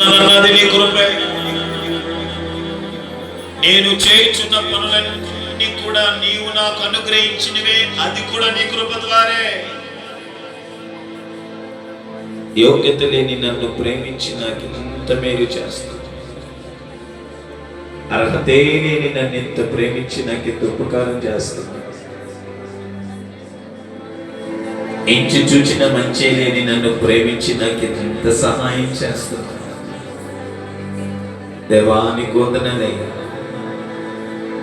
అన్నది నీ కృపే నేను చేయుచున్న పనులన్నీ కూడా నీవు నాకు అనుగ్రహించినవే. అది కూడా నీ కృప ద్వారే. యోగ్యత లేని నన్ను ప్రేమించి నాకు ఇంత మేలు చేస్తుంది. అర్హతే లేని నన్ను ఇంత ప్రేమించి నాకు ఇంత ఉపకారం చేస్తుంది. ఇంచు చూచిన మంచి లేని నన్ను ప్రేమించి నాకు ఇంత సహాయం చేస్తుంది. దేవాని కొందనలయ్యా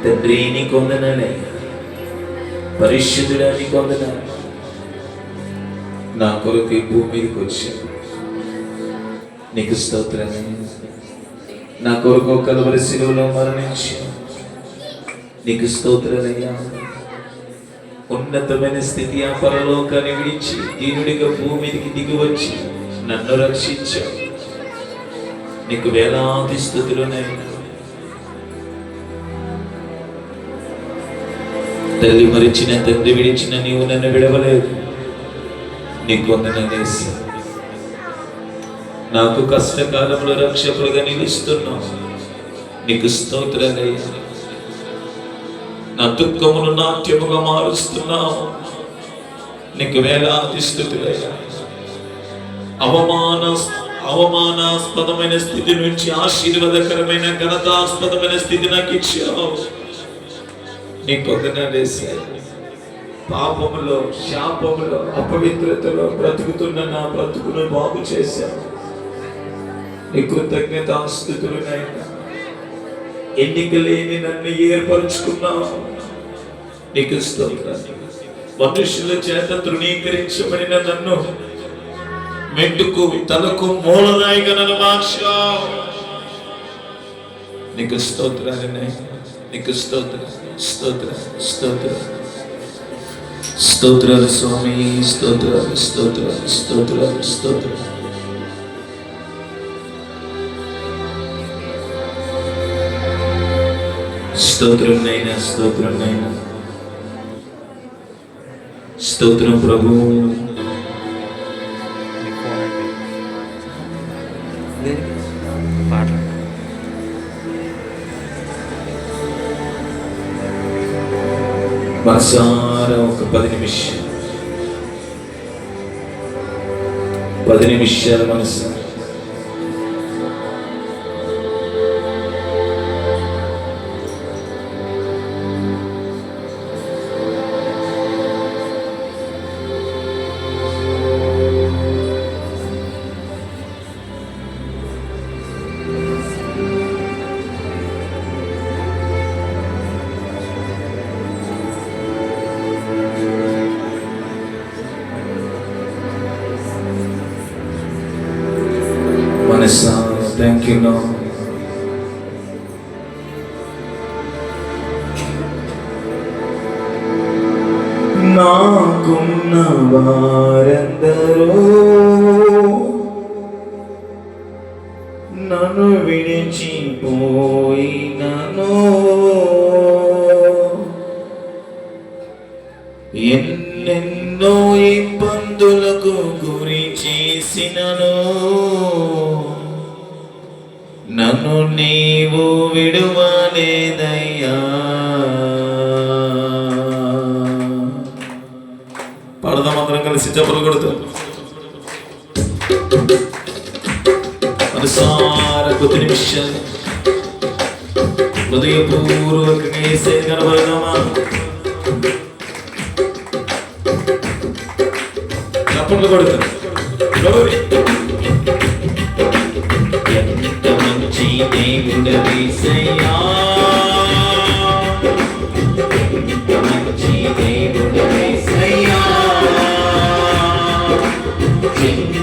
తండ్రి నీ పరిశుద్ధుడా నీకు కొందనాలు నా కొరకు ఈ భూమి మీదకి నీకు స్తోత్రమే నా కొరకు కలవరి శిలువలో మరణించి నీకు స్తోత్రమయ్యా ఉన్నతమైన స్థితి ఆ పరలోకాన్ని విడిచి దీనుడిగా భూమికి దిగి వచ్చి నన్ను రక్షించావు నీకు వేలాది స్థుతులునే తల్లి మరిచిన తండ్రి విడిచిన నీవు నన్ను విడవలేదు. నీకు వందనేసి నాకు కష్టకాలంలో రక్షకులుగా నిలుస్తున్నావు. నీకు స్తోత్రాలయ్యా నా దుఃఖమును నాట్యముగా మారుస్తున్నావు. నీకు వేలాది స్థుతులయ్యా అవమాన అవమానాస్పదమైన స్థితి నుంచి ఆశీర్వాదకరమైన ఘనతాస్పదమైన స్థితి నాకు ఇచ్చావు. నీ పొందనలేసాయి పాపములో శాపములో అపవిత్రతలో బ్రతుకుతున్న నా బ్రతుకును బాగు చేశావు. నీ కృతజ్ఞత నైనా ఎన్నిక లేని నన్ను ఏర్పరచుకున్నావు. నీకు స్తోత్రాలు. మనుషుల చేత తృణీకరించబడిన నన్ను మెట్టుకు తలకు మూలనాయిగా నన్ను మార్చావు నీకు స్తోత్రాలు నీకు స్తోత్ర స్తోత్ర స్తోత్ర స్తోత్రాలు స్వామి స్తోత్రాలు స్తోత్రాలు స్తోత్రాలు స్తోత్రాలు. స్తోత్రం నైనా స్తోత్రం నైనా. స్తోత్రం ప్రభు. മനസ്സാര നമുക്ക് പതി നിമിഷം പതി നിമിഷം മനസ്സ് ఉన్నాం నాకున్న వారందరూ నన్ను విడిచిపోయినను. ఎన్నెన్నో ఇబ్బందులకు గురి చేసినను. నన్ను నీవు విడువలేదయ్యా పాడదాం అందరం కలిసి చెప్పలు కొడుతాం మనసార కొద్ది నిమిషాలు హృదయపూర్వకంగా వేసే కనబడదామా చప్పట్లు కొడుతాం Glory. ఎంత మంచి దేవుడవేసయ్యా ఎంత మంచి దేవుడవేసయ్యా చింతలన్నీ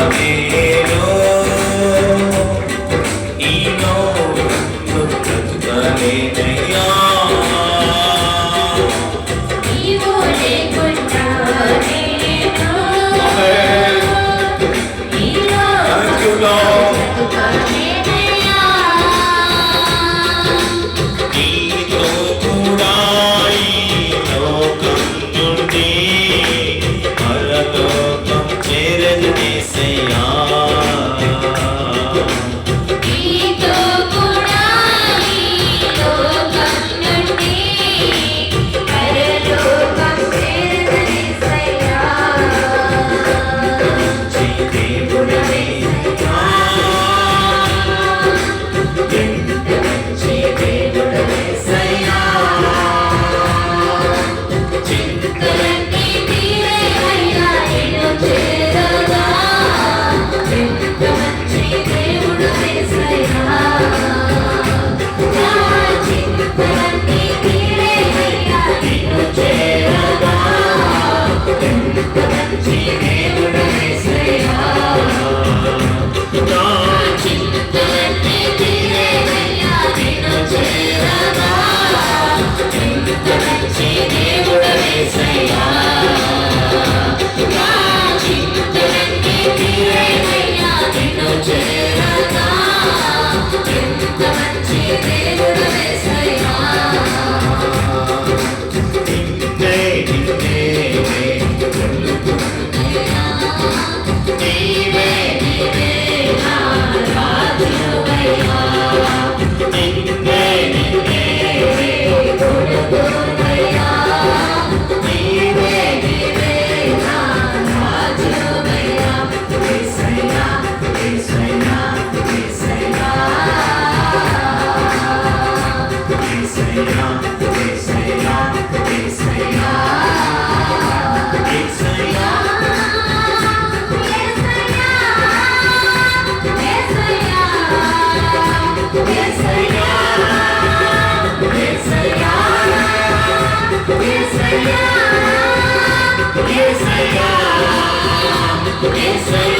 Amen. America, it's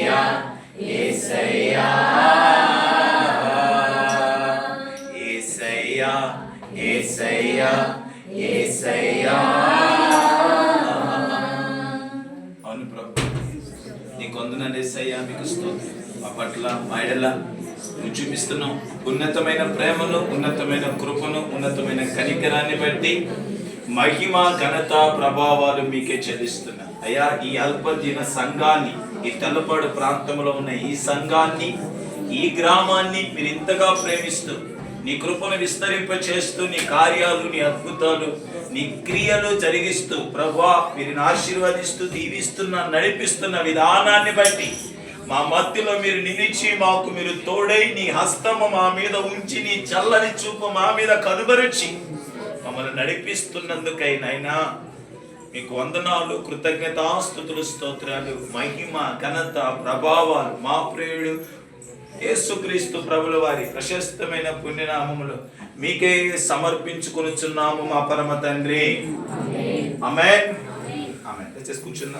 పట్ల మహిళల చూపిస్తున్నాం ఉన్నతమైన ప్రేమను ఉన్నతమైన కృపను ఉన్నతమైన కనికరాన్ని బట్టి మహిమ ఘనత ప్రభావాలు మీకే చెల్లిస్తున్నా. అయ్యా ఈ అల్పజీన సంఘాన్ని ఈ తెల్లపాడు ప్రాంతంలో ఉన్న ఈ సంఘాన్ని ఈ గ్రామాన్ని మీరు ఇంతగా ప్రేమిస్తూ నీ కృపను విస్తరింప చేస్తూ నీ కార్యాలు నీ అద్భుతాలు నీ క్రియలు జరిగిస్తూ ప్రభా వీరిని ఆశీర్వదిస్తూ దీవిస్తున్న నడిపిస్తున్న విధానాన్ని బట్టి మా మధ్యలో మీరు నిలిచి మాకు మీరు తోడై నీ హస్తము మా మీద ఉంచి నీ చల్లని చూపు మా మీద కనుబరిచి మమ్మల్ని నడిపిస్తున్నందుకై నైనా మీకు వందనాలు కృతజ్ఞతాస్థుతులు స్తోత్రాలు మహిమ ఘనత ప్రభావాలు మా ప్రియుడు యేసుక్రీస్తు ప్రభుల వారి ప్రశస్తమైన పుణ్యనామములు మీకే సమర్పించుకొనుచున్నాము మా పరమ తండ్రి. ఆమె ఆమె కూర్చున్నాం